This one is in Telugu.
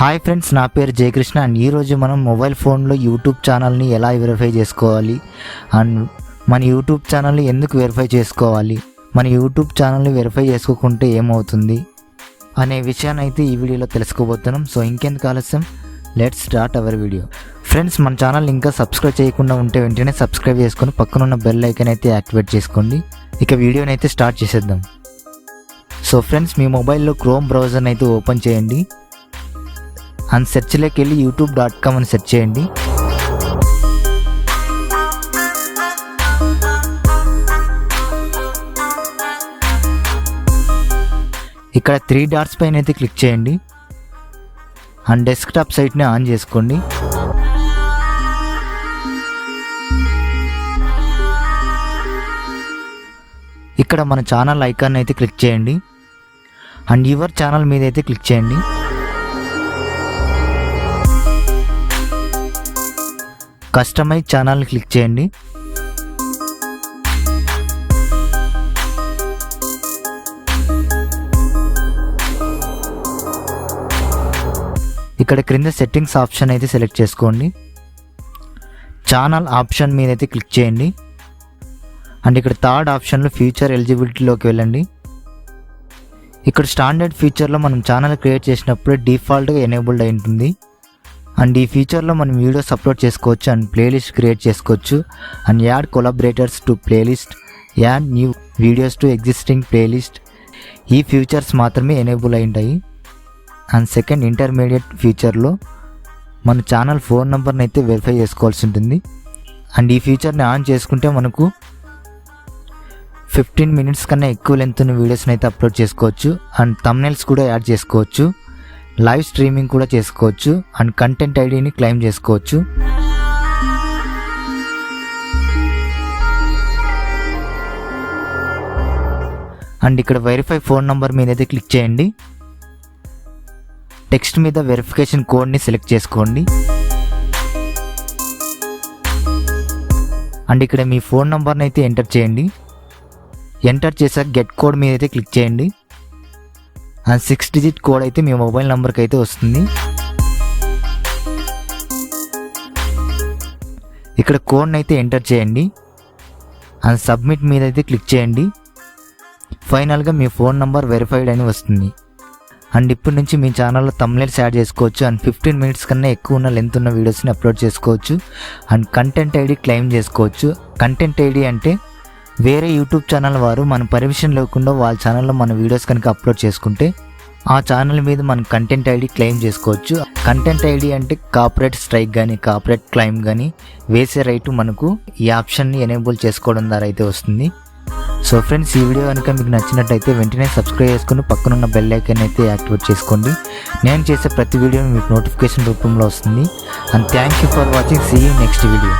హాయ్ ఫ్రెండ్స్ నా పేరు జయకృష్ణ. అండ్ ఈరోజు మనం మొబైల్ ఫోన్లో యూట్యూబ్ ఛానల్ని ఎలా వెరిఫై చేసుకోవాలి? అండ్ మన యూట్యూబ్ ఛానల్ని ఎందుకు వెరిఫై చేసుకోవాలి? మన యూట్యూబ్ ఛానల్ని వెరిఫై చేసుకోకుంటే ఏమవుతుంది? అనే విషయాన్ని అయితే ఈ వీడియోలో తెలుసుకోబోతున్నాం. సో ఇంకెందుకు ఆలస్యం? Let's start our video friends మన ఛానల్ ఇంకా సబ్స్క్రైబ్ చేయకుండా ఉంటే వెంటనే సబ్స్క్రైబ్ చేసుకొని పక్కనున్న బెల్ ఐకన్ అయితే యాక్టివేట్ చేసుకోండి. ఇక వీడియోని అయితే స్టార్ట్ చేసేద్దాం. సో ఫ్రెండ్స్ మీ మొబైల్లో క్రోమ్ బ్రౌజర్ని అయితే ఓపెన్ చేయండి. అండ్ సెర్చ్లోకి వెళ్ళి యూట్యూబ్ డాట్ కామ్ అని సెర్చ్ చేయండి. ఇక్కడ త్రీ డాట్స్ పైన అయితే క్లిక్ చేయండి. అండ్ డెస్క్టాప్ సైట్ని ఆన్ చేసుకోండి. ఇక్కడ మన ఛానల్ ఐకాన్ అయితే క్లిక్ చేయండి. అండ్ యువర్ ఛానల్ మీద అయితే క్లిక్ చేయండి. కస్టమైజ్ ఛానల్ని క్లిక్ చేయండి. ఇక్కడ క్రింద సెట్టింగ్స్ ఆప్షన్ అయితే సెలెక్ట్ చేసుకోండి. ఛానల్ ఆప్షన్ మీద అయితే క్లిక్ చేయండి. అండ్ ఇక్కడ థర్డ్ ఆప్షన్లో ఫ్యూచర్ ఎలిజిబిలిటీలోకి వెళ్ళండి. ఇక్కడ స్టాండర్డ్ ఫీచర్లో మనం ఛానల్ క్రియేట్ చేసినప్పుడు డిఫాల్ట్గా ఎనేబుల్డ్ అయి ఉంటుంది. అండ్ ఈ ఫీచర్లో మనం వీడియోస్ అప్లోడ్ చేసుకోవచ్చు అండ్ ప్లేలిస్ట్ క్రియేట్ చేసుకోవచ్చు. And add collaborators to playlist add new videos to existing playlist ఈ ఫీచర్స్ మాత్రమే ఎనేబుల్ అయి ఉంటాయి అండ్ సెకండ్ ఇంటర్మీడియట్ ఫీచర్లో మన ఛానల్ ఫోన్ నెంబర్ని అయితే వెరిఫై చేసుకోవాల్సి ఉంటుంది. అండ్ ఈ ఫీచర్ని ఆన్ చేసుకుంటే మనకు ఫిఫ్టీన్ మినిట్స్ కన్నా ఎక్కువ లెంత్ ఉన్న వీడియోస్ని అయితే అప్లోడ్ చేసుకోవచ్చు. అండ్ తమ్నెల్స్ కూడా యాడ్ చేసుకోవచ్చు. లైవ్ స్ట్రీమింగ్ కూడా చేసుకోవచ్చు అండ్ కంటెంట్ ఐడిని క్లెయిమ్ చేసుకోవచ్చు. అండ్ ఇక్కడ వెరిఫై ఫోన్ నంబర్ మీద అయితే క్లిక్ చేయండి. టెక్స్ట్ మీద వెరిఫికేషన్ కోడ్ని సెలెక్ట్ చేసుకోండి. అండ్ ఇక్కడ మీ ఫోన్ నంబర్ని అయితే ఎంటర్ చేయండి. ఎంటర్ చేశాక గెట్ కోడ్ మీద అయితే క్లిక్ చేయండి. సిక్స్ డిజిట్ కోడ్ అయితే మీ మొబైల్ నెంబర్కి అయితే వస్తుంది. ఇక్కడ కోడ్ని అయితే ఎంటర్ చేయండి. అండ్ సబ్మిట్ మీద అయితే క్లిక్ చేయండి. ఫైనల్గా మీ ఫోన్ నంబర్ వెరిఫైడ్ అని వస్తుంది. అండ్ ఇప్పటి నుంచి మీ ఛానల్లో తమ్లెట్స్ యాడ్ చేసుకోవచ్చు. అండ్ ఫిఫ్టీన్ మినిట్స్ కన్నా ఎక్కువ ఉన్న లెంత్ ఉన్న వీడియోస్ని అప్లోడ్ చేసుకోవచ్చు. అండ్ కంటెంట్ ఐడి క్లెయిమ్ చేసుకోవచ్చు. కంటెంట్ ఐడి అంటే వేరే యూట్యూబ్ ఛానల్ వారు మన పర్మిషన్ లేకుండా వాళ్ళ ఛానల్లో మన వీడియోస్ కనుక అప్లోడ్ చేసుకుంటే ఆ ఛానల్ మీద మనం కంటెంట్ ఐడి క్లెయిమ్ చేసుకోవచ్చు. కంటెంట్ ఐడి అంటే కాపరేట్ స్ట్రైక్ కానీ కాపరేట్ క్లెయిమ్ కానీ వేసే రైటు మనకు ఈ ఆప్షన్ని ఎనేబుల్ చేసుకోవడం ద్వారా అయితే వస్తుంది. సో ఫ్రెండ్స్ ఈ వీడియో కనుక మీకు నచ్చినట్టయితే వెంటనే సబ్స్క్రైబ్ చేసుకుని పక్కనున్న బెల్ ఐకాన్ అయితే యాక్టివేట్ చేసుకోండి. నేను చేసే ప్రతి వీడియో మీకు నోటిఫికేషన్ రూపంలో వస్తుంది. And thank you for watching see you next video